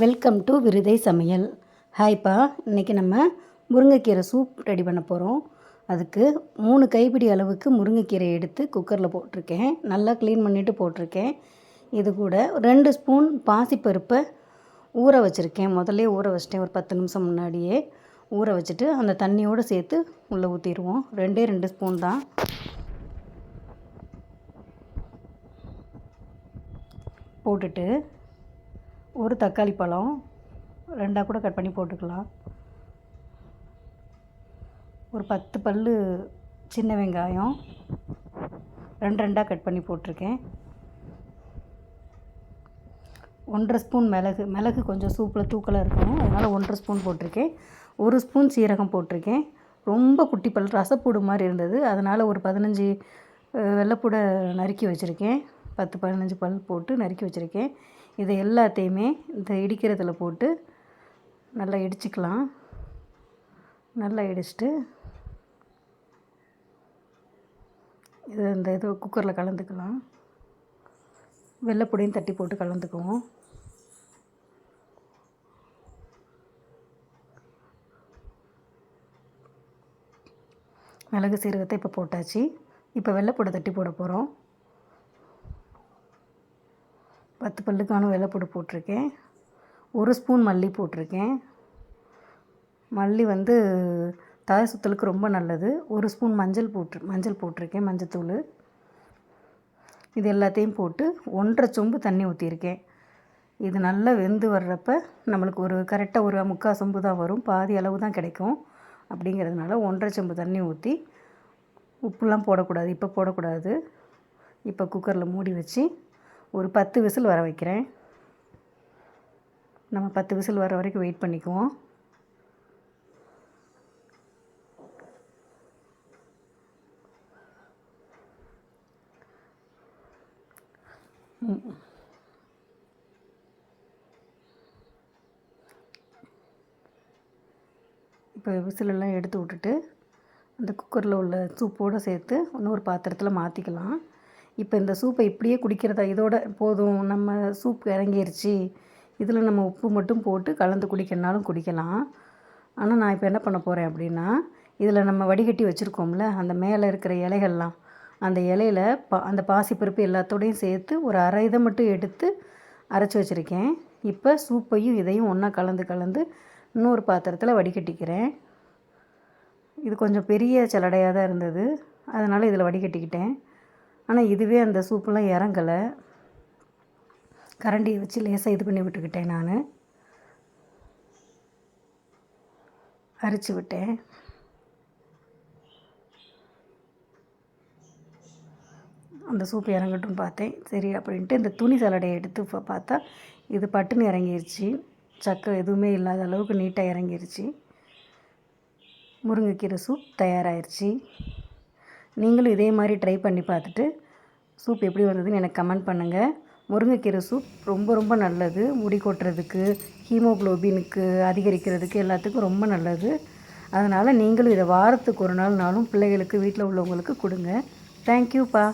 Welcome to விருதை சமையல். ஹாய்ப்பா இன்றைக்கி நம்ம முருங்கைக்கீரை சூப் ரெடி பண்ண போகிறோம் அதுக்கு மூணு கைப்பிடி அளவுக்கு முருங்கைக்கீரை எடுத்து குக்கரில் போட்டிருக்கேன். நல்லா க்ளீன் பண்ணிவிட்டு போட்டிருக்கேன். இது கூட ரெண்டு ஸ்பூன் பாசிப்பருப்பை ஊற வச்சுருக்கேன். முதல்ல ஊற வச்சிட்டேன் ஒரு பத்து நிமிஷம் முன்னாடியே. ஊற வச்சுட்டு அந்த தண்ணியோடு சேர்த்து உள்ளே ஊற்றிடுவோம் ரெண்டே ரெண்டு ஸ்பூன் தான். போட்டுட்டு ஒரு தக்காளி பழம் ரெண்டாக கூட கட் பண்ணி போட்டுக்கலாம். ஒரு பத்து பல் சின்ன வெங்காயம் ரெண்டு ரெண்டாக கட் பண்ணி போட்டிருக்கேன். ஒன்றரை ஸ்பூன் மிளகு மிளகு கொஞ்சம் சூப்பில் தூக்கலாக இருக்கணும். அதனால் ஒன்றரை ஸ்பூன் போட்டிருக்கேன். ஒரு ஸ்பூன் சீரகம் போட்டிருக்கேன். ரொம்ப குட்டி பல் ரசப்பூடு மாதிரி இருந்தது. அதனால் ஒரு பதினஞ்சு வெள்ளைப்பூடை நறுக்கி வச்சுருக்கேன். பத்து பதினஞ்சு பல் போட்டு நறுக்கி வச்சுருக்கேன். இதை எல்லாத்தையுமே இந்த இடிக்கிறதுல போட்டு நல்லா இடிச்சுக்கலாம். நல்லா இடிச்சிட்டு இது இந்த இது குக்கரில் கலந்துக்கலாம். வெள்ளைப்பொடியும் தட்டி போட்டு கலந்துக்குவோம். மிளகு சீரகத்தை இப்போ போட்டாச்சு. இப்போ வெள்ளைப்பொடை தட்டி போட போகிறோம். பத்து பல்லுக்கான வெள்ளைப்பூடு போட்டிருக்கேன். ஒரு ஸ்பூன் மல்லி போட்டிருக்கேன். மல்லி வந்து தலை சுத்தலுக்கு ரொம்ப நல்லது. ஒரு ஸ்பூன் மஞ்சள் போட்டு மஞ்சள் போட்டிருக்கேன் மஞ்சத்தூள். இது எல்லாத்தையும் போட்டு ஒன்றரை சொம்பு தண்ணி ஊற்றியிருக்கேன் இது நல்லா வெந்து வர்றப்ப நம்மளுக்கு ஒரு கரெக்டாக ஒரு முக்கால் சொம்பு தான் வரும். பாதி அளவு தான் கிடைக்கும். அப்படிங்கிறதுனால ஒன்றரை சொம்பு தண்ணி ஊற்றி உப்புலாம் போடக்கூடாது. இப்போ போடக்கூடாது. இப்போ குக்கரில் மூடி வச்சு ஒரு பத்து விசில் வர வைக்கிறேன். நம்ம பத்து விசில் வர வரைக்கும் வெயிட் பண்ணிக்குவோம். இப்போ விசிலெல்லாம் எடுத்து விட்டுட்டு அந்த குக்கரில் உள்ள சூப்போடு சேர்த்து இன்னொரு பாத்திரத்தில் மாற்றிக்கலாம் இப்போ இந்த சூப்பை இப்படியே குடிக்கிறதா? இதோட போதும். நம்ம சூப் இறங்கிருச்சு. இதில் நம்ம உப்பு மட்டும் போட்டு கலந்து குடிக்கணுனாலும் குடிக்கலாம். ஆனால் நான் இப்போ என்ன பண்ண போகிறேன் அப்படின்னா இதில் நம்ம வடிகட்டி வச்சுருக்கோம்ல அந்த மேலே இருக்கிற இலைகள்லாம். அந்த இலையில பா அந்த பாசிப்பருப்பு எல்லாத்தோடையும் சேர்த்து ஒரு அரை இதை மட்டும் எடுத்து அரைச்சி வச்சுருக்கேன். இப்போ சூப்பையும் இதையும் ஒன்றா கலந்து கலந்து இன்னொரு பாத்திரத்தில் வடிகட்டிக்கிறேன். இது கொஞ்சம் பெரிய சலடையாக தான் இருந்தது. அதனால் இதில் வடிகட்டிக்கிட்டேன். ஆனால் இதுவே அந்த சூப்பெல்லாம் இறங்கலை. கரண்டியை வச்சு லேசாக இது பண்ணி விட்டுக்கிட்டேன் நான். அரிச்சு விட்டேன். அந்த சூப் இறங்கட்டும் பார்த்தேன். சரி அப்படின்ட்டு இந்த துணி சலடையை எடுத்து இப்போ பார்த்தா இது பட்டுன்னு இறங்கிருச்சு. சக்கை எதுவுமே இல்லாத அளவுக்கு நீட்டாக இறங்கிருச்சு. முருங்கைக்கீரை சூப் தயாராகிருச்சு நீங்களும் இதே மாதிரி ட்ரை பண்ணி பார்த்துட்டு சூப் எப்படி வந்ததுன்னு எனக்கு கமெண்ட் பண்ணுங்கள் முருங்கைக்கீரை சூப் ரொம்ப ரொம்ப நல்லது. முடி கொட்டுறதுக்கு ஹீமோக்ளோபினுக்கு அதிகரிக்கிறதுக்கு எல்லாத்துக்கும் ரொம்ப நல்லது. அதனால் நீங்களும் இதை வாரத்துக்கு ஒரு நாள் நாளும் பிள்ளைகளுக்கு வீட்டில் உள்ளவங்களுக்கு கொடுங்க. தேங்க்யூப்பா